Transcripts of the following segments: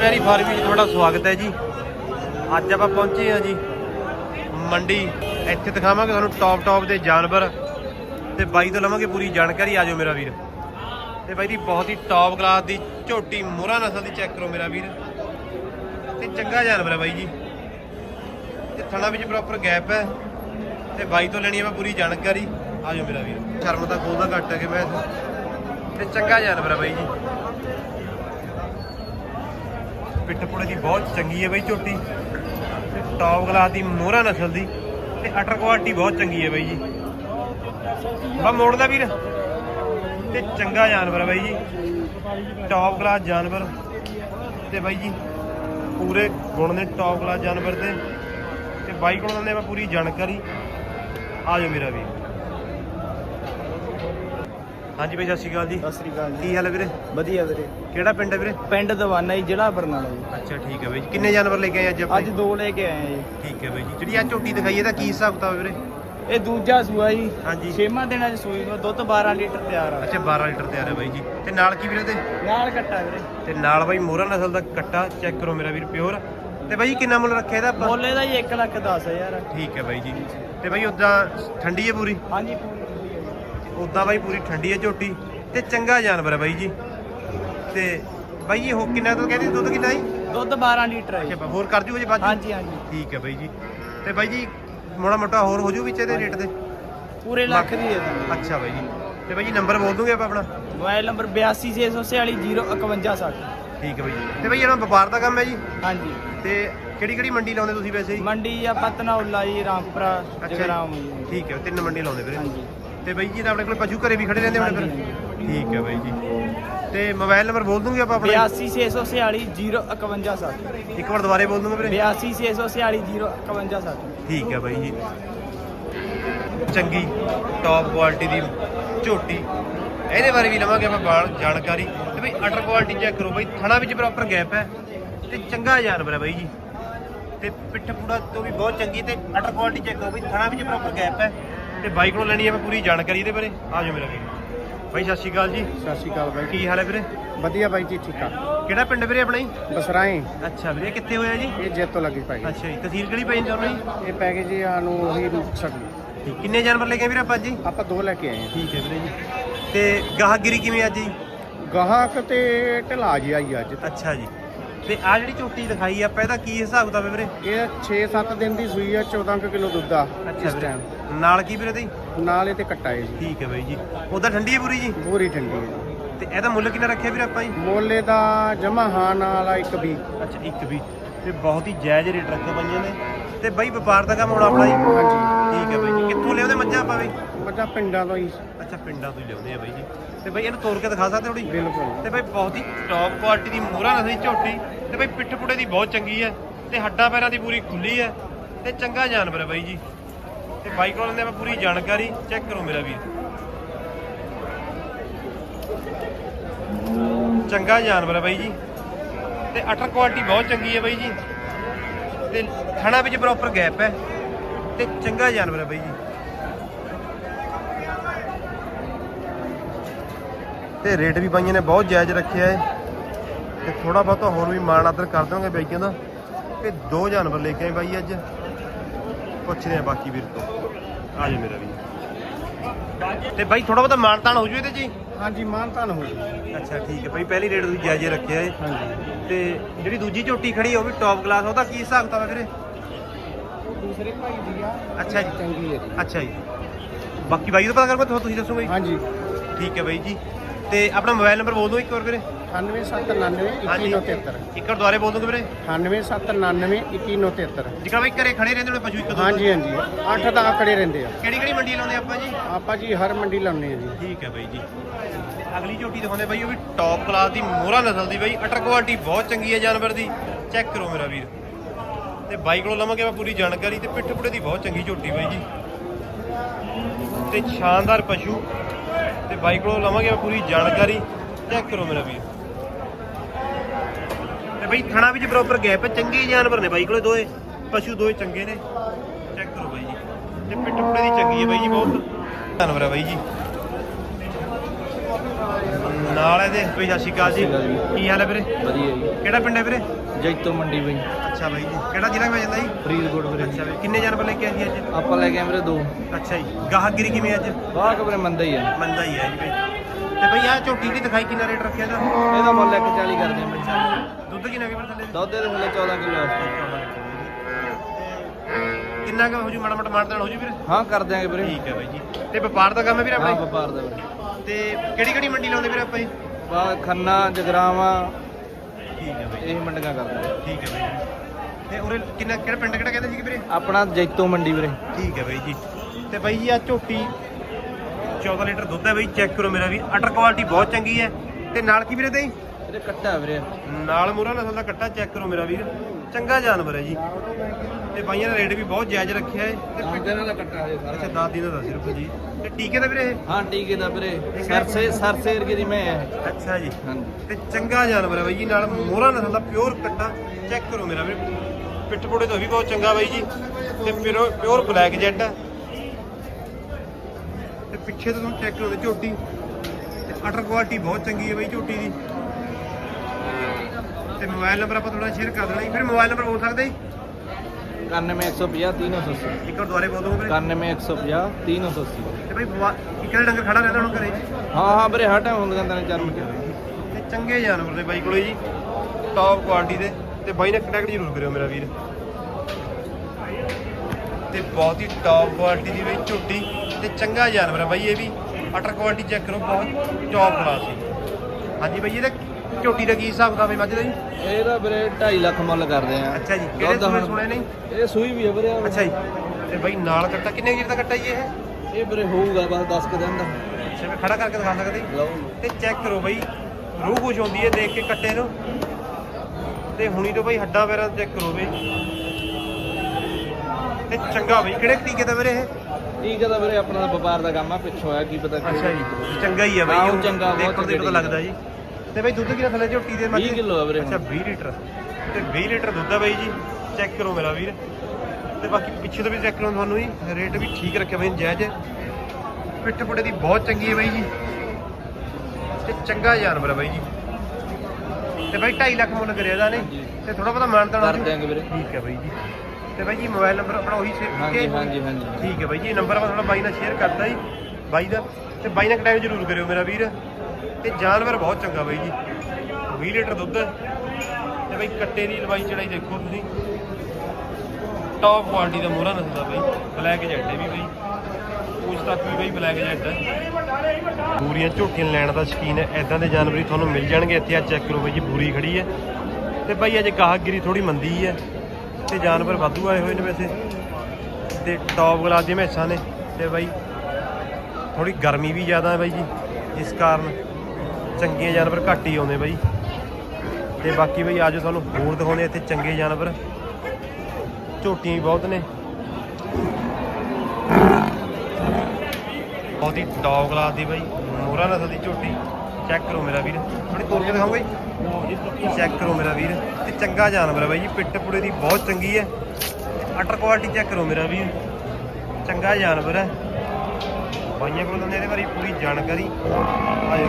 Very farm ਵਿੱਚ ਤੁਹਾਡਾ ਸਵਾਗਤ ਹੈ ਜੀ। ਅੱਜ ਆਪਾਂ ਪਹੁੰਚੇ ਹਾਂ ਜੀ ਮੰਡੀ। ਇੱਥੇ ਦਿਖਾਵਾਂਗੇ ਤੁਹਾਨੂੰ ਟੌਪ ਟੌਪ ਦੇ ਜਾਨਵਰ। ਤੇ ਬਾਈ ਤੋਂ ਲਵਾਂਗੇ ਪੂਰੀ ਜਾਣਕਾਰੀ। ਆ ਜਾਓ ਮੇਰਾ ਵੀਰ। ਤੇ ਬਾਈ ਦੀ ਬਹੁਤ ਹੀ ਟੌਪ ਕਲਾਸ ਦੀ ਝੋਟੀ ਮੋਹਰਾ ਨਸਲ ਦੀ ਚੈੱਕ ਕਰੋ ਮੇਰਾ ਵੀਰ। ਤੇ ਚੰਗਾ ਜਾਨਵਰ ਹੈ ਬਾਈ ਜੀ। ਤੇ ਥਣਾ ਵਿੱਚ ਪ੍ਰੋਪਰ ਗੈਪ ਹੈ। ਤੇ ਬਾਈ ਤੋਂ ਲੈਣੀ ਹੈ ਮੈਂ ਪੂਰੀ ਜਾਣਕਾਰੀ। ਆ ਜਾਓ ਮੇਰਾ ਵੀਰ। ਸ਼ਰਮ ਤਾਂ ਖੋਲਦਾ ਘੱਟ ਹੈ ਕਿ ਮੈਂ ਤੇ ਚੰਗਾ ਜਾਨਵਰ ਹੈ ਬਾਈ ਜੀ। ਪਿੱਠ ਪੁੜੇ ਦੀ ਬਹੁਤ ਚੰਗੀ ਹੈ ਬਈ ਝੋਟੀ। ਤੇ ਟੌਪ ਕਲਾਸ ਦੀ ਮੋਹਰਾ ਨਸਲ ਦੀ। ਤੇ ਅਟਰ ਕੁਆਲਿਟੀ ਬਹੁਤ ਚੰਗੀ ਹੈ ਬਾਈ ਜੀ। ਬਾ ਮੋੜਦਾ ਵੀਰ। ਤੇ ਚੰਗਾ ਜਾਨਵਰ ਹੈ ਬਾਈ ਜੀ। ਟੌਪ ਕਲਾਸ ਜਾਨਵਰ। ਤੇ ਬਾਈ ਜੀ, ਪੂਰੇ ਗੁਣ ਨੇ ਟੌਪ ਕਲਾਸ ਜਾਨਵਰ ਦੇ। ਤੇ ਬਾਈ ਕੋਲ ਨੇ ਮੈਂ ਪੂਰੀ ਜਾਣਕਾਰੀ। ਆ ਜਾਓ ਮੇਰਾ ਵੀਰ। ਹਾਂਜੀ ਬਾਈ ਸਤਿ ਸ਼੍ਰੀ ਅਕਾਲ ਜੀ। ਸਤਿ ਸ੍ਰੀ ਅਕਾਲ ਜੀ। ਕੀ ਹਾਲ ਹੈ ਵੀਰੇ? ਵਧੀਆ ਵੀਰੇ। ਕਿਹੜਾ ਪਿੰਡ ਹੈ ਵੀਰੇ? ਪਿੰਡ ਦਵਾਨਾ ਜੀ ਜ਼ਿਲ੍ਹਾ ਬਰਨਾਲਾ ਜੀ। ਅੱਛਾ ਠੀਕ ਹੈ ਬਾਈ ਜੀ। ਕਿੰਨੇ ਜਾਨਵਰ ਲੈ ਕੇ ਆਏ ਅੱਜ ਆਪਾਂ? ਅੱਜ ਦੋ ਲੈ ਕੇ ਆਏ ਆ ਜੀ। ਠੀਕ ਹੈ ਬਾਈ ਜੀ। ਜਿਹੜੀ ਆ ਝੋਟੀ ਦਿਖਾਈ ਇਹਦਾ ਕੀ ਹਿਸਾਬ ਕਿਤਾਬ ਹੈ ਵੀਰੇ? ਇਹ ਦੂਜਾ ਸੂਆ ਜੀ। ਹਾਂਜੀ। ਛੇਵਾਂ ਦਿਨਾਂ ਚ ਸੂਈ ਨੂੰ ਦੁੱਧ 12 ਲੀਟਰ ਤਿਆਰ ਆ। ਅੱਛਾ 12 ਲੀਟਰ ਤਿਆਰ ਹੈ ਬਾਈ ਜੀ। ਤੇ ਨਾਲ ਕੀ ਵੀਰੇ ਤੇ? ਨਾਲ ਕੱਟਾ ਵੀਰੇ। ਤੇ ਨਾਲ ਬਾਈ ਮੋਹਰਾ ਨਸਲ ਦਾ ਕੱਟਾ ਚੈੱਕ ਕਰੋ ਮੇਰਾ ਵੀਰ ਪਿਓਰ। ਤੇ ਬਾਈ ਕਿੰਨਾ ਮੁੱਲ ਰੱਖਿਆ ਇਹਦਾ ਆਪਾਂ? ਬੋਲੇ ਦਾ ਜੀ 1 ਲੱਖ 10 ਹਜ਼ਾਰ। ਠੀਕ ਹੈ ਬਾਈ ਜੀ। ਤੇ ਬਾਈ ਉਦਾਂ ਠੰਡੀ ਹੈ ਪੂਰੀ? ਹਾਂਜੀ ਪੂਰੀ ਉਦਾਂ ਬਾਈ ਪੂਰੀ ਠੰਡੀ ਹੈ ਝੋਟੀ ਤੇ ਚੰਗਾ ਜਾਨਵਰ ਹੈ ਬਾਈ ਜੀ। ਤੇ ਬਾਈ ਜੀ ਹੋ ਕਿੰਨਾ ਤੋਂ ਕਹਿੰਦੇ? ਦੁੱਧ ਕਿੰਨਾ ਜੀ? ਦੁੱਧ 12 ਲੀਟਰ ਹੈ ਅੱਛਾ ਹੋਰ ਕਰ ਜੂਗੇ ਜੀ 'ਚ? ਹਾਂਜੀ ਹਾਂਜੀ। ਠੀਕ ਹੈ ਬਾਈ ਜੀ। ਤੇ ਬਾਈ ਜੀ ਮੋੜਾ ਮੋਟਾ ਹੋਰ ਹੋ ਜੂ ਵਿੱਚ ਇਹਦੇ ਰੇਟ ਦੇ? ਪੂਰੇ ਲੱਖ ਦੀ ਦੇ ਦਾਂਗੇ ਅੱਛਾ ਬਾਈ ਜੀ। ਤੇ ਬਾਈ ਜੀ ਨੰਬਰ ਬੋਲ ਦੂਗੇ ਆਪਾਂ ਆਪਣਾ? ਮੋਬਾਈਲ ਨੰਬਰ 8264405160 ਠੀਕ ਹੈ ਬਾਈ ਜੀ। ਤੇ ਬਾਈ ਇਹਨਾਂ ਵਪਾਰ ਦਾ ਕੰਮ ਹੈ ਜੀ? ਹਾਂਜੀ। ਤੇ ਕਿਹੜੀ ਕਿਹੜੀ ਮੰਡੀ ਲਾਉਂਦੇ ਤੁਸੀਂ ਵੈਸੇ ਜੀ? ਮੰਡੀ ਆ ਪਤਨਾਉਲਾ ਜੀ ਰਾਮਪੁਰਾ। ਜਗਰਾਮ ਜੀ। ਠੀਕ ਹੈ ਤਿੰਨ ਮੰਡੀ ਲਾਉਂਦੇ ਵੀਰੇ। ਹਾਂਜੀ। ਤੇ ਬਾਈ ਜੀ ਤਾਂ ਆਪਣੇ ਕੋਲ ਪਸ਼ੂ ਘਰੇ ਵੀ ਖੜੇ ਰਹਿੰਦੇ ਹੋਣੇ ਫਿਰ। ਠੀਕ ਹੈ ਬਾਈ ਜੀ। ਤੇ ਮੋਬਾਈਲ ਨੰਬਰ ਬੋਲ ਦੂੰਗੇ ਆਪਾਂ ਆਪਣਾ? 8264405160 ਇੱਕ ਵਾਰ ਦੁਬਾਰੇ ਬੋਲ ਦੂੰਗੇ ਵੀਰੇ। 8264405160 ਠੀਕ ਹੈ ਬਾਈ ਜੀ। ਚੰਗੀ ਟੌਪ ਕੁਆਲਿਟੀ ਦੀ ਝੋਟੀ। ਇਹਦੇ ਬਾਰੇ ਵੀ ਲਵਾਂਗੇ ਆਪਾਂ ਜਾਣਕਾਰੀ। ਤੇ ਬਈ ਅਟਰ ਕੁਆਲਿਟੀ ਚੈੱਕ ਕਰੋ ਬਈ। ਥਣਾ ਵਿੱਚ ਪ੍ਰੋਪਰ ਗੈਪ ਹੈ। ਤੇ ਚੰਗਾ ਜਾਨਵਰ ਹੈ ਬਾਈ ਜੀ। ਤੇ ਪਿੱਠ ਪੂੜਾ ਤੋਂ ਵੀ ਬਹੁਤ ਚੰਗੀ ਤੇ ਅਟਰ ਕੁਆਲਿਟੀ ਚੈੱਕ ਕਰੋ ਬਈ। ਥਣਾ ਵਿੱਚ ਪ੍ਰੋਪਰ ਗੈਪ ਹੈ। ਤੇ ਬਾਈ ਕੋਲੋਂ ਲੈਣੀ ਹੈ ਆਪਾਂ ਪੂਰੀ ਜਾਣਕਾਰੀ ਇਹਦੇ ਬਾਰੇ। ਆ ਜਾਓ ਮੇਰਾ ਵੀਰ। ਬਾਈ ਸਤਿ ਸ਼੍ਰੀ ਅਕਾਲ ਜੀ। ਸਤਿ ਸ਼੍ਰੀ ਅਕਾਲ ਬਾਈ। ਕੀ ਹਾਲ ਹੈ ਵੀਰੇ? ਵਧੀਆ ਬਾਈ ਜੀ ਠੀਕ ਆ। ਕਿਹੜਾ ਪਿੰਡ ਵੀਰੇ ਆਪਣਾ ਜੀ? ਬਸਰਾਏ। ਅੱਛਾ ਵੀਰੇ ਕਿੱਥੇ ਹੋਇਆ ਜੀ? ਇਹ ਜੇਤੋਂ ਲੱਗੀ ਪਾਈ ਅੱਛਾ ਜੀ ਤਹਿਸੀਲ ਕਿਹੜੀ ਪਈ ਜਾਂਦੀ ਜੀ? ਇਹ ਪੈਕੇਜ ਜੀ ਸਾਨੂੰ ਉਹੀ ਛੱਡ ਠੀਕ ਕਿੰਨੇ ਜਾਨਵਰ ਲੈ ਕੇ ਵੀਰੇ ਆਪਾਂ ਜੀ? ਆਪਾਂ ਦੋ ਲੈ ਕੇ ਆਏ ਠੀਕ ਹੈ ਵੀਰੇ ਜੀ। ਤੇ ਗਾਹਕਗਿਰੀ ਕਿਵੇਂ ਅੱਜ ਜੀ? ਆ ਗਾਹਕ ਤੇ ਢਲਾ ਜੀ ਆਈ ਅੱਜ। ਅੱਛਾ ਜੀ। ਤੇ ਆ ਜਿਹੜੀ ਝੋਟੀ ਦਿਖਾਈ ਆਪਾਂ ਇਹਦਾ ਕੀ ਹਿਸਾਬ ਹੈ ਵੀਰੇ? ਇਹ 6-7 ਦਿਨ ਦੀ ਸੂਈ ਆ 14 ਕੁ ਕਿਲੋ ਦੁੱਧ ਆ ਅੱਛਾ ਇਸ ਵੀਰੇ। ਟਾਈਮ ਨਾਲ ਕੀ ਵੀਰੇ ਤੇ ਨਾਲ ਇਹ ਤੇ ਕੱਟਾ ਹੈ ਜੀ। ਠੀਕ ਹੈ ਬਾਈ ਜੀ। ਉਹਦਾ ਠੰਡੀ ਹੈ ਪੂਰੀ ਜੀ? ਪੂਰੀ ਠੰਡੀ ਹੈ। ਤੇ ਇਹਦਾ ਮੁੱਲ ਕਿੰਨਾ ਰੱਖਿਆ ਵੀਰੇ ਆਪਾਂ ਜੀ? ਮੋਲੇ ਦਾ ਜਮਾ ਹਾਨ ਵਾਲਾ ਇੱਕ ਵੀ ਅੱਛਾ ਇੱਕ ਵੀ ਤੇ ਬਹੁਤ ਹੀ ਜਾਇਜ਼ ਰੇਟ ਰੱਖੇ ਬਾਈਆਂ ਨੇ। ਤੇ ਬਾਈ ਵਪਾਰ ਦਾ ਕੰਮ ਹੁਣ ਆਪਣਾ ਜੀ? ਹਾਂਜੀ। ਠੀਕ ਹੈ ਬਾਈ ਜੀ। ਕਿੱਥੋਂ ਲਿਆਉਂਦੇ ਮੱਝਾਂ ਆਪਾਂ ਬਈ? ਮੱਝਾਂ ਪਿੰਡਾਂ ਤੋਂ ਹੀ। ਅੱਛਾ ਪਿੰਡਾਂ ਤੋਂ ਹੀ ਲਿਆਉਂਦੇ ਆ ਬਾਈ ਜੀ। ਤੇ ਬਾਈ ਇਹਨੂੰ ਤੋੜ ਕੇ ਦਿਖਾ ਸਕਦੇ ਥੋੜੀ ਬਿਲਕੁਲ। ਤੇ ਬਾਈ ਬਹੁਤ ਹੀ ਟੌਪ ਕੁਆਲਿਟੀ ਦੀ ਮੋਹਰਾ ਨਸਲ ਦੀ ਝੋਟੀ। ਤੇ ਬਈ ਪਿੱਠ ਪੁੜੇ ਦੀ ਬਹੁਤ ਚੰਗੀ ਹੈ ਤੇ ਹੱਡਾਂ ਪੈਰਾਂ ਦੀ ਪੂਰੀ ਖੁੱਲੀ ਹੈ ਤੇ ਚੰਗਾ ਜਾਨਵਰ ਹੈ ਬਾਈ ਜੀ। ਤੇ ਬਾਈ ਕੋਲ ਲੈਂਦੇ ਆਪਾਂ ਪੂਰੀ ਜਾਣਕਾਰੀ ਚੈੱਕ ਕਰੋ ਮੇਰਾ ਵੀਰ। ਚੰਗਾ ਜਾਨਵਰ ਹੈ ਬਾਈ ਜੀ। ਤੇ ਅਟਰ ਕੁਆਲਿਟੀ ਬਹੁਤ ਚੰਗੀ ਹੈ ਬਾਈ ਜੀ। ਤੇ ਥਣਾ ਵਿੱਚ ਪ੍ਰੋਪਰ ਗੈਪ ਹੈ। ਤੇ ਚੰਗਾ ਜਾਨਵਰ ਹੈ ਬਾਈ ਜੀ। ਤੇ ਰੇਟ ਵੀ ਬਾਈਆਂ ਨੇ ਬਹੁਤ ਜਾਇਜ਼ ਰੱਖਿਆ ਹੈ। ਤੇ ਥੋੜਾ ਬਹੁਤਾ ਹੋਰ ਵੀ ਮਾਣ ਆਦਰ ਕਰ ਦਾਂਗੇ ਬਾਈਆਂ ਦਾ। ਤੇ ਦੋ ਜਾਨਵਰ ਲੈ ਕੇ ਆਏ ਬਾਈ ਅੱਜ। ਪੁੱਛਦੇ ਆ ਬਾਕੀ ਵੀਰ ਤੋਂ। ਆ ਜਾ ਮੇਰਾ ਵੀ ਤੇ ਬਾਈ ਥੋੜਾ ਬਹੁਤਾ ਮਾਣ ਤਾਣ ਹੋ ਜੂ ਇਹਦੇ ਜੀ? ਹਾਂਜੀ ਮਾਨਤਾਨ ਹੋ ਜੀ ਅੱਛਾ ਠੀਕ ਹੈ। ਬਾਈ ਪਹਿਲੀ ਰੇਟ ਤੁਸੀਂ ਜਾਇਜ਼ ਰੱਖਿਆ ਹੈ ਹਾਂਜੀ। ਤੇ ਜਿਹੜੀ ਦੂਜੀ ਝੋਟੀ ਖੜੀ ਉਹ ਵੀ ਟੌਪ ਕਲਾਸ ਉਹਦਾ ਕੀ ਹਿਸਾਬ ਕਿਤਾਬ ਹੈ ਵੀਰੇ? ਦੂਸਰੇ ਭਾਈ ਦੀ ਆ। ਅੱਛਾ ਜੀ। ਚੰਗੀ ਹੈ ਜੀ। ਅੱਛਾ ਜੀ। ਬਾਕੀ ਬਾਈ ਦਾ ਪਤਾ ਕਰੋ ਤੁਹਾਨੂੰ ਤੁਸੀਂ ਦੱਸੋਗੇ ਹਾਂਜੀ। ਠੀਕ ਹੈ ਬਾਈ ਜੀ। ਤੇ ਆਪਣਾ ਮੋਬਾਈਲ ਨੰਬਰ ਬੋਲ ਦਿਓ ਇੱਕ ਵਾਰ ਵੀਰੇ। 9799 2173 ਇੱਕ ਵਾਰ ਦੁਬਾਰੇ ਬੋਲ ਦੋਗੇ ਵੀਰੇ। 9799 2173 ਜਿਕਰ ਬਾਈ ਘਰੇ ਖੜੇ ਰਹਿੰਦੇ ਨੇ ਪਸ਼ੂ ਇੱਕ ਦੋ ਹਾਂਜੀ ਹਾਂਜੀ। ਅੱਠ ਤਾਂ ਆਕੜੇ ਰਹਿੰਦੇ ਆ। ਕਿਹੜੀ ਕਿਹੜੀ ਮੰਡੀ ਲਾਉਂਦੇ ਆਪਾਂ ਜੀ? ਆਪਾਂ ਜੀ ਹਰ ਮੰਡੀ ਲਾਉਂਦੇ ਆ ਜੀ। ਠੀਕ ਹੈ ਬਾਈ ਜੀ। ਅਗਲੀ ਝੋਟੀ ਦਿਖਾਉਂਦੇ ਬਾਈ ਉਹ ਵੀ ਟੌਪ ਕਲਾਸ ਦੀ ਮੋਹਰਾ ਨਸਲ ਦੀ ਬਾਈ। ਅਟਰ ਕੁਆਲਿਟੀ ਬਹੁਤ ਚੰਗੀ ਹੈ ਜਾਨਵਰ ਦੀ। ਚੈੱਕ ਕਰੋ ਮੇਰਾ ਵੀਰ। ਤੇ ਬਾਈ ਕੋਲੋਂ ਲਵਾਂਗੇ ਆਪਾਂ ਪੂਰੀ ਜਾਣਕਾਰੀ ਤੇ ਪਿੱਠ ਪੁੜੇ ਦੀ ਬਹੁਤ ਚੰਗੀ ਝੋਟੀ ਬਾਈ ਜੀ। ਤੇ ਸ਼ਾਨਦਾਰ ਪਸ਼ੂ। ਤੇ ਬਾਈ ਕੋਲੋਂ ਲਵਾਂਗੇ ਆਪਾਂ ਪੂਰੀ ਜਾਣਕਾਰੀ। ਚੈੱਕ ਕਰੋ ਮੇਰਾ ਵੀਰ। ਤੇ ਬਾਈ ਥਣਾ ਵਿੱਚ ਪ੍ਰੋਪਰ ਗੈਪ ਹੈ ਚੰਗੇ ਜਾਨਵਰ ਨੇ ਬਾਈ ਕੋਲੇ ਦੋਏ। ਪਸ਼ੂ ਦੋਏ ਚੰਗੇ ਨੇ। ਚੈੱਕ ਕਰੋ ਬਾਈ ਜੀ। ਤੇ ਪਿੱਠ ਦੀ ਚੰਗੀ ਹੈ ਬਾਈ ਜੀ ਬਹੁਤ। ਜਾਨਵਰ ਹੈ ਬਾਈ ਜੀ। ਨਾਲ ਇਹਦੇ ਬਈ ਸਤਿ ਸ਼੍ਰੀ ਅਕਾਲ ਜੀ। ਕੀ ਹਾਲ ਹੈ ਵੀਰੇ? ਵਧੀਆ ਜੀ। ਕਿਹੜਾ ਪਿੰਡ ਹੈ ਵੀਰੇ? ਜੈਤੋ ਮੰਡੀ ਬਈ। ਅੱਛਾ ਬਾਈ ਜੀ। ਕਿਹੜਾ ਜ਼ਿਲ੍ਹਾ ਪੈ ਜਾਂਦਾ ਜੀ? ਫਰੀਦਕੋਟ ਵੀਰੇ। ਅੱਛਾ ਬਈ। ਕਿੰਨੇ ਜਾਨਵਰ ਲੈ ਕੇ ਆਏ ਜੀ ਅੱਜ? ਆਪਾਂ ਲੈ ਕੇ ਆਏ ਵੀਰੇ ਦੋ। ਅੱਛਾ ਜੀ। ਗਾਹਕਗਿਰੀ ਕਿਵੇਂ ਅੱਜ? ਬਾਹ ਕਬਰੇ ਮੰਦਾ ਹੀ ਆ ਮੰਦਾ ਹੀ ਹੈ ਜੀ ਬਈ। ਤੇ ਬਈ ਆਹ ਝੋਟੀ ਦੀ ਦਿਖਾਈ ਕਿੰਨਾ ਰੇਟ ਰੱਖਿਆ ਇਹਦਾ? ਇਹਦਾ ਮੁੱਲ 140 ਕਰਦੇ ਆ ਬਈ ਦੁੱਧ ਕਿੰਨਾ ਕਿਵੇਂ ਥੱਲੇ? ਦੁੱਧ ਦੇ ਥੱਲੇ 14 ਕਿਲੋ ਕਿੰਨਾ ਕੁ ਹੋ ਜੂ ਮਾੜਾ ਮਾੜਾ ਮਾਰਦਣ ਹੋ ਜੂ ਵੀਰੇ ਹਾਂ ਕਰ ਦਿਆਂਗੇ ਵੀਰੇ। ਠੀਕ ਹੈ ਬਾਈ ਜੀ। ਤੇ ਵਪਾਰ ਦਾ ਕੰਮ ਹੈ ਵੀਰੇ ਹਾਂ ਆਪਣਾ? ਵਪਾਰ ਦਾ ਵੀਰੇ ਤੇ ਕਿਹੜੀ ਕਿਹੜੀ ਮੰਡੀ ਲਾਉਂਦੇ ਵੀਰੇ ਆਪਾਂ ਜੀ? ਬਾਹ ਖੰਨਾ ਜਗਰਾਵਾ ਠੀਕ ਹੈ ਬਾਈ ਇਹ ਮੰਡੀਆਂ ਕਰਦੇ। ਠੀਕ ਹੈ ਬਾਈ ਜੀ। ਤੇ ਉਰੇ ਕਿੰਨਾ ਕਿਹੜਾ ਪਿੰਡ ਕਿਹੜਾ ਕਹਿੰਦੇ ਸੀ ਵੀਰੇ? ਆਪਣਾ ਜੈਤੋ ਮੰਡੀ ਵੀਰੇ। ਠੀਕ ਹੈ ਬਾਈ ਜੀ। ਤੇ ਬਾਈ ਜੀ ਆ ਝੋਟੀ 14 ਲੀਟਰ ਦੁੱਧ ਹੈ ਬਾਈ ਚੈੱਕ ਕਰੋ ਮੇਰਾ ਵੀ। ਅਟਰ ਕੁਆਲਿਟੀ ਬਹੁਤ ਚੰਗੀ ਹੈ। ਤੇ ਨਾਲ ਕੀ ਵੀਰੇ ਤੇ ਇਹਦੇ ਕੱਟਾ ਵੀਰੇ। ਨਾਲ ਮੂਰਾ ਨਸਲ ਦਾ ਕੱਟਾ ਚੈੱਕ ਕਰੋ ਮੇਰਾ ਵੀਰ। ਚੰਗਾ ਜਾਨਵਰ ਹੈ ਜੀ। ਤੇ ਬਾਈਆਂ ਦਾ ਰੇਟ ਵੀ ਬਹੁਤ ਜਾਇਜ਼ ਰੱਖਿਆ ਹੈ। ਤੇ ਦਿਨਾਂ ਦਾ ਕੱਟਾ ਹੈ ਸਾਰਾ। ਅੱਛਾ 10 ਦਿਨ ਦਾ ਸਿਰਫ ਜੀ ਤੇ ਟੀਕੇ ਦਾ ਵੀਰੇ ਇਹ? ਹਾਂ ਟੀਕੇ ਦਾ ਵੀਰੇ। ਸਰਸੇ ਸਰਸੇ ਏਰੀਏ ਦੀ ਮੈਂ ਹੈ। ਅੱਛਾ ਜੀ। ਹਾਂਜੀ। ਤੇ ਚੰਗਾ ਜਾਨਵਰ ਹੈ ਬਾਈ ਜੀ ਨਾਲ ਮੋਹਰਾ ਨਸਲ ਦਾ ਪਿਓਰ ਕੱਟਾ ਚੈੱਕ ਕਰੋ ਮੇਰਾ ਵੀਰ। ਪਿੱਠ ਪੁੜੇ ਤੋਂ ਵੀ ਬਹੁਤ ਚੰਗਾ ਬਾਈ ਜੀ। ਤੇ ਪਿਓਰ ਬਲੈਕ ਜੈਟ ਹੈ। ਤੇ ਪਿੱਛੇ ਤੋਂ ਚੈੱਕ ਕਰੋ ਤੇ ਝੋਟੀ। ਤੇ ਅਟਰ ਕੁਆਲਿਟੀ ਬਹੁਤ ਚੰਗੀ ਹੈ ਬਾਈ ਝੋਟੀ ਦੀ। ਤੇ ਮੋਬਾਈਲ ਨੰਬਰ ਆਪਾਂ ਥੋੜਾ ਸ਼ੇਅਰ ਕਰ ਦੇਣਾ ਜੀ। ਫਿਰ ਮੋਬਾਈਲ ਨੰਬਰ ਹੋ ਸਕਦਾ ਜੀ? 9150 3980 ਇੱਕ ਵਾਰ ਦੁਬਾਰੇ ਬੋਲ ਦੋ ਵੀਰੇ 9150 3980 ਤੇ ਇੱਕ ਵਾਰ ਡੰਗਰ ਖੜਾ ਰਹਿੰਦਾ ਹੁਣ ਘਰੇ ਹਾਂ ਹਾਂ ਵੀਰੇ ਹਰ ਟਾਈਮ ਹੁੰਦੀਆਂ ਤਾਂ ਚਾਰ ਮਿੰਟ ਤੇ ਚੰਗੇ ਜਾਨਵਰ ਨੇ ਬਾਈ ਕੋਲੇ ਜੀ। ਟੌਪ ਕੁਆਲਿਟੀ ਦੇ। ਤੇ ਬਾਈ ਨੇ ਕੰਟੈਕਟ ਜ਼ਰੂਰ ਕਰਿਓ ਮੇਰਾ ਵੀਰ। ਤੇ ਬਹੁਤ ਹੀ ਟੌਪ ਕੁਆਲਿਟੀ ਦੀ ਬਾਈ ਝੋਟੀ। ਤੇ ਚੰਗਾ ਜਾਨਵਰ ਹੈ ਬਾਈ ਇਹ ਵੀ। ਅਟਰ ਕੁਆਲਿਟੀ ਚੈੱਕ ਕਰੋ ਬਹੁਤ ਟੌਪ ਕਲਾਸ ਦੀ ਹਾਂਜੀ ਬਾਈ ਇਹਦਾ ਝੋਟੀ ਦਾ ਕੀ ਹਿਸਾਬ ਦਾ ਬਈ ਮੱਝ ਦਾ ਜੀ? ਇਹਦਾ ਵੀਰੇ 2.5 ਲੱਖ ਮੁੱਲ ਕਰਦੇ ਆ। ਅੱਛਾ ਜੀ ਕਿਹੜੇ ਦੁੱਧ ਹੁਣ- ਸੁਣੇ ਨਹੀਂ ਇਹ ਸੂਈ ਵੀ ਹੈ ਵੀਰੇ। ਅੱਛਾ ਜੀ। ਤੇ ਬਾਈ ਨਾਲ ਕੱਟਾ ਕਿੰਨੇ ਚਿਰ ਦਾ ਕੱਟਾ ਜੀ ਇਹ? ਇਹ ਵੀਰੇ ਹੋਊਗਾ ਬਸ 10 ਕੁ ਦਿਨ ਦਾ। ਅੱਛਾ ਮੈਂ ਖੜਾ ਕਰਕੇ ਦਿਖਾ ਸਕਦੇ ਜੀ? ਲਓ। ਤੇ ਚੈੱਕ ਕਰੋ ਬਈ ਰੂਹ ਖੁਸ਼ ਹੁੰਦੀ ਹੈ ਦੇਖ ਕੇ ਕੱਟੇ ਨੂੰ। ਤੇ ਹੁਣੀ ਤੋਂ ਬਈ ਹੱਡਾਂ ਪੈਰਾਂ ਚੈੱਕ ਕਰੋ ਬਈ। ਤੇ ਚੰਗਾ ਬਈ ਕਿਹੜੇ ਟੀਕੇ ਦਾ ਵੀਰੇ ਇਹ? ਠੀਕ ਹੈ ਤਾਂ ਵੀਰੇ ਆਪਣਾ ਤਾਂ ਵਪਾਰ ਦਾ ਕੰਮ ਆ ਪਿੱਛੋਂ ਆ ਕੀ ਪਤਾ ਕੀ ਅੱਛਾ ਜੀ ਚੰਗਾ ਹੀ ਹੈ ਬਈ ਹਾਂ, ਉਹ ਚੰਗਾ, ਬਹੁਤ ਦੇਖਣ ਦੇ ਪਤਾ ਚੰਗਾ ਲੱਗਦਾ ਜੀ। ਤੇ ਬਈ ਦੁੱਧ ਕਿੰਨਾ ਥੱਲੇ ਝੋਟੀ ਦੇ ਮੱਝ 20 ਕਿਲੋ ਆ ਵੀਰੇ ਅੱਛਾ 20 ਲੀਟਰ। ਤੇ 20 ਲੀਟਰ ਦੁੱਧ ਆ ਬਈ ਜੀ। ਚੈੱਕ ਕਰੋ ਮੇਰਾ ਵੀਰ। ਤੇ ਬਾਕੀ ਪਿੱਛੇ ਤੋਂ ਵੀ ਚੈੱਕ ਕਰੋ ਤੁਹਾਨੂੰ ਜੀ। ਰੇਟ ਵੀ ਠੀਕ ਰੱਖਿਆ ਬਈ ਜਾਇਜ਼। ਹੈ। ਪਿੱਠ ਪੁੜੇ ਦੀ ਬਹੁਤ ਚੰਗੀ ਹੈ ਬਈ ਜੀ। ਤੇ ਚੰਗਾ ਜਾਨਵਰ ਹੈ ਬਾਈ ਜੀ। ਤੇ ਬਾਈ 2.5 ਲੱਖ ਮੁੱਲ ਕਰਿਆ ਇਹਦਾ ਨੇ। ਹਾਂਜੀ। ਤੇ ਥੋੜਾ ਬਹੁਤਾ ਮਾਨਤਾਨ ਕਰ ਦਿਆਂਗੇ ਵੀਰੇ। ਠੀਕ ਹੈ ਬਾਈ ਜੀ। ਤੇ ਬਾਈ ਜੀ ਮੋਬਾਈਲ ਨੰਬਰ ਆਪਣਾ ਉਹੀ ਸੇਵ ਹਾਂਜੀ ਹਾਂਜੀ ਹਾਂਜੀ। ਠੀਕ ਹੈ ਬਾਈ ਜੀ। ਨੰਬਰ ਆਪਾਂ ਥੋੜਾ ਬਾਈ ਨਾਲ ਸ਼ੇਅਰ ਕਰਤਾ ਜੀ। ਬਾਈ ਦਾ। ਤੇ ਬਾਈ ਨਾਲ ਕਟਾਈ ਜ਼ਰੂਰ ਕਰਿਓ ਮੇਰਾ ਵੀਰ। ਤੇ ਜਾਨਵਰ ਬਹੁਤ ਚੰਗਾ ਬਾਈ ਜੀ। 20 ਲੀਟਰ ਦੁੱਧ ਤੇ ਬਾਈ ਕੱਟੇ ਦੀ ਲਵਾਈ ਚੜਾਈ ਦੇਖੋ ਤੁਸੀਂ। ਟੌਪ ਕੁਆਲਿਟੀ ਦਾ ਮੋਹਰਾ ਨਸਲ ਬਾਈ। ਬਲੈਕ ਜੈਟ ਹੈ ਵੀ ਬਾਈ। ਕੁਝ ਤੱਕ ਵੀ ਬਾਈ ਬਲੈਕ ਜੈਟ ਹੈ। ਬੂਰੀਆਂ ਝੋਟੀਆਂ ਲੈਣ ਦਾ ਸ਼ਕੀਨ ਹੈ। ਐਦਾਂ ਦੇ ਜਾਨਵਰ ਹੀ ਤੁਹਾਨੂੰ ਮਿਲ ਜਾਣਗੇ। ਇੱਥੇ ਆ ਚੈੱਕ ਕਰੋ ਬਾਈ ਜੀ, ਬੂਰੀ ਖੜੀ ਹੈ। ਤੇ ਬਾਈ ਅੱਜ ਗਾਹਕਗਿਰੀ ਥੋੜੀ ਮੰਦੀ ਹੈ। ਤੇ ਜਾਨਵਰ ਵਾਧੂ ਆਏ ਹੋਏ ਨੇ ਵੈਸੇ। ਤੇ ਟੌਪ ਗਲਾਸ ਦੀਆਂ ਮੈਸਾਂ ਨੇ। ਤੇ ਬਾਈ ਥੋੜੀ ਗਰਮੀ ਵੀ ਜ਼ਿਆਦਾ ਹੈ ਬਾਈ ਜੀ, ਇਸ ਕਾਰਨ। ਚੰਗੇ ਜਾਨਵਰ ਘੱਟ ਹੀ ਆਉਂਦੇ ਬਾਈ। ਤੇ ਬਾਕੀ ਬਾਈ ਅੱਜ ਤੁਹਾਨੂੰ ਹੋਰ ਦਿਖਾਉਂਦੇ ਇੱਥੇ ਚੰਗੇ ਜਾਨਵਰ। ਝੋਟੀਆਂ ਵੀ ਬਹੁਤ ਨੇ। ਬਹੁਤ ਹੀ ਟੌਪ ਕਲਾਸ ਦੀ ਬਾਈ, ਮੋਹਰਾ ਨਸਲ ਦੀ ਝੋਟੀ। ਚੈੱਕ ਕਰੋ ਮੇਰਾ ਵੀਰ। ਥੋੜੀ ਤੋੜ ਕੇ ਦਿਖਾਉਂਗਾ ਜੀ ਚੈੱਕ ਕਰੋ ਮੇਰਾ ਵੀਰ। ਤੇ ਚੰਗਾ ਜਾਨਵਰ ਹੈ ਬਾਈ ਜੀ ਪਿੱਟ ਪੁੜੇ ਦੀ ਬਹੁਤ ਚੰਗੀ ਹੈ। ਅਟਰ ਕੁਆਲਿਟੀ ਚੈੱਕ ਕਰੋ ਮੇਰਾ ਵੀਰ। ਚੰਗਾ ਜਾਨਵਰ ਹੈ। ਬਾਈਆਂ ਕੋਲ ਦਿੰਦੇ ਇਹਦੇ ਬਾਰੇ ਪੂਰੀ ਜਾਣਕਾਰੀ। ਆਜੋ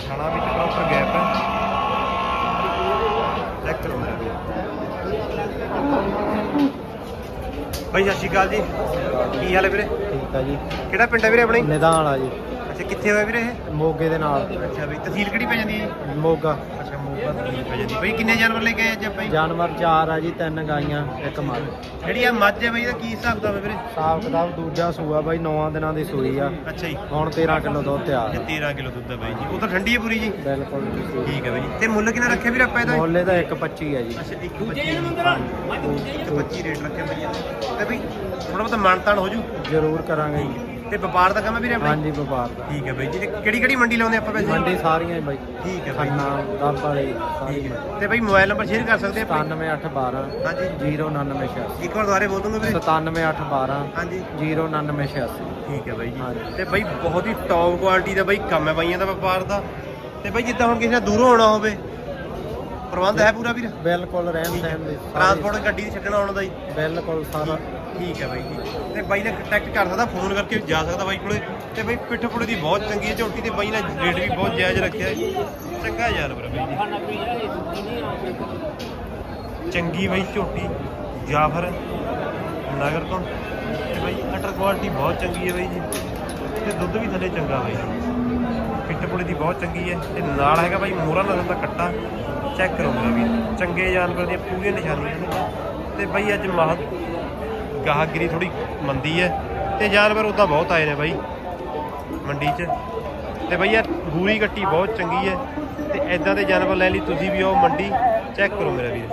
ਖਾਣਾ ਵਿੱਚ ਪ੍ਰੋਪਰ ਗੈਪ ਹੈ ਚੈੱਕ ਕਰੋ ਮੇਰਾ ਵੀਰ ਬਾਈ ਸਤਿ ਸ਼੍ਰੀ ਅਕਾਲ ਜੀ। ਕੀ ਹਾਲ ਹੈ ਵੀਰੇ? ਠੀਕ ਆ ਜੀ। ਕਿਹੜਾ ਪਿੰਡ ਹੈ ਵੀਰੇ ਆਪਣੀ ਨਿਦਾਨ ਵਾਲਾ ਜੀ। ਅੱਛਾ ਕਿੱਥੇ ਹੋਇਆ ਵੀਰੇ ਇਹ? ਮੋਗੇ ਦੇ ਨਾਲ। ਅੱਛਾ ਬਈ ਤਹਿਸੀਲ ਕਿਹੜੀ ਪੈ ਜਾਂਦੀ ਹੈ ਜੀ? ਮੋਗਾ। ਅੱਛਾ ਬਈ ਕਿੰਨੇ ਜਾਨਵਰ ਲੈ ਕੇ ਆਏ ਅੱਜ ਆਪਾਂ ਜੀ? ਜਾਨਵਰ ਚਾਰ ਆ ਜੀ ਤਿੰਨ ਗਾਈਆਂ ਇੱਕ ਮੱਝ। ਜਿਹੜੀ ਆ ਮੱਝ ਹੈ ਬਈ ਇਹਦਾ ਕੀ ਹਿਸਾਬ ਦਾ ਵੀਰੇ? ਸਾਫ਼ ਕਿਤਾਬ ਦੂਜਾ ਸੂਆ ਬਾਈ 9 ਦਿਨਾਂ ਦੀ ਸੂਈ ਆ। ਅੱਛਾ ਜੀ। ਹੁਣ 13 ਕਿਲੋ ਦੁੱਧ ਤਿਆਰ ਇਹ 13 ਕਿਲੋ ਦੁੱਧ ਹੈ ਬਾਈ ਜੀ। ਉਹ ਤਾਂ ਠੰਡੀ ਹੈ ਪੂਰੀ ਜੀ। ਬਿਲਕੁਲ ਜੀ। ਠੀਕ ਹੈ ਬਾਈ ਜੀ। ਤੇ ਮੁੱਲ ਕਿੰਨਾ ਰੱਖਿਆ ਵੀਰੇ ਆਪਾਂ ਇਹਦਾ? ਮੁੱਲ ਇਹਦਾ 1.25 ਆ ਜੀ। ਅੱਛਾ ਇੱਕ 25 ਇੱਕ 25 ਰੇਟ ਰੱਖਿਆ ਬਾਈ ਇਹਦਾ। ਤੇ ਬਈ ਥੋੜਾ ਬਹੁਤਾ ਮਾਨਤਾਨ ਹੋ ਜੂ? ਜ਼ਰੂਰ ਕਰਾਂਗੇ ਜੀ। ਤੇ ਵਪਾਰ ਦਾ ਕੰਮ ਹੈ ਵੀਰੇ ਆਪਣਾ? ਹਾਂਜੀ ਵਪਾਰ ਦਾ। ਠੀਕ ਹੈ ਬਾਈ ਜੀ ਤੇ ਕਿਹੜੀ ਕਿਹੜੀ ਮੰਡੀ ਲਾਉਂਦੇ ਆਪਾਂ ਵੈਸੇ? ਮੰਡੀ ਸਾਰੀਆਂ ਹੀ ਬਾਈ। ਠੀਕ ਹੈ ਬਾਈ। ਖੰਨਾ ਦੱਬ ਵਾਲੀ ਸਾਰੀ ਠੀਕ ਹੈ। ਤੇ ਬਾਈ ਮੋਬਾਈਲ ਨੰਬਰ ਸ਼ੇਅਰ ਕਰ ਸਕਦੇ ਆਪਾਂ? 97812 ਹਾਂਜੀ। 0996 ਇੱਕ ਵਾਰ ਦੁਬਾਰੇ ਬੋਲ ਦੂੰਗਾ ਵੀਰੇ। 97812 ਹਾਂਜੀ। 0996 ਠੀਕ ਹੈ ਬਾਈ ਜੀ। ਤੇ ਬਾਈ ਬਹੁਤ ਹੀ ਟੌਪ ਕੁਆਲਿਟੀ ਦਾ ਬਾਈ ਕੰਮ ਹੈ ਬਾਈਆਂ ਦਾ ਵਪਾਰ ਦਾ। ਤੇ ਬਾਈ ਜਿੱਦਾਂ ਹੁਣ ਕਿਸੇ ਨੇ ਦੂਰੋਂ ਆਉਣਾ ਹੋਵੇ ਪ੍ਰਬੰਧ ਹੈ ਪੂਰਾ ਵੀਰ? ਬਿਲਕੁਲ ਰਹਿਣ ਸਹਿਣ ਦੇ ਟਰਾਂਸਪੋਰਟ ਗੱਡੀ ਛੱਡਣ ਆਉਣ ਦਾ ਜੀ। ਬਿਲਕੁਲ ਸਾਰਾ। ਠੀਕ ਹੈ ਬਾਈ ਜੀ। ਤੇ ਬਾਈ ਨੇ ਕੰਟੈਕਟ ਕਰ ਸਕਦਾ ਫੋਨ ਕਰਕੇ ਜਾ ਸਕਦਾ ਬਾਈ ਕੋਲੇ। ਤੇ ਬਾਈ ਪਿੱਠ ਪੁੜੇ ਦੀ ਬਹੁਤ ਚੰਗੀ ਹੈ, ਝੋਟੀ ਤੇ ਬਾਈ ਨੇ ਰੇਟ ਵੀ ਬਹੁਤ ਜਾਇਜ਼ ਰੱਖਿਆ ਚੰਗਾ ਜਾਨਵਰ ਬਾਈ ਜੀ। ਚੰਗੀ ਬਾਈ ਝੋਟੀ, ਜਾਫਰ ਨਗਰ ਤੋਂ। ਤੇ ਬਾਈ ਕਟਰ ਕੁਆਲਿਟੀ ਬਹੁਤ ਚੰਗੀ ਹੈ ਬਾਈ ਜੀ। ਤੇ ਦੁੱਧ ਵੀ ਥੱਲੇ ਚੰਗਾ ਬਾਈ ਜੀ। ਪਿੱਠ ਪੁੜੇ ਦੀ ਬਹੁਤ ਚੰਗੀ ਹੈ। ਤੇ ਨਾਲ ਹੈਗਾ ਬਾਈ ਮੋਹਰਾ ਨਸਲ ਦਾ ਕੱਟਾ। ਚੈੱਕ ਕਰੋ ਮੇਰਾ ਵੀ ਚੰਗੇ ਜਾਨਵਰ ਦੀਆਂ ਪੂਰੀਆਂ ਨਿਸ਼ਾਨੀਆਂ ਨੇ। ਤੇ ਬਾਈ ਅੱਜ ਮਾਹ ਗਾਹਕਗਰੀ ਥੋੜੀ ਮੰਦੀ ਹੈ ਤੇ ਜਾਨਵਰ ਉਦਾਂ ਬਹੁਤ ਆਏ ਨੇ ਬਾਈ ਮੰਡੀ 'ਚ। ਤੇ ਬਈ ਯਾਰ ਗੂਰੀ ਕੱਟੀ ਬਹੁਤ ਚੰਗੀ ਹੈ ਤੇ ਐਦਾਂ ਦੇ ਜਾਨਵਰ ਲੈ ਲਈ, ਤੁਸੀਂ ਵੀ ਆਓ ਮੰਡੀ ਚੈੱਕ ਕਰੋ ਮੇਰਾ ਵੀਰ।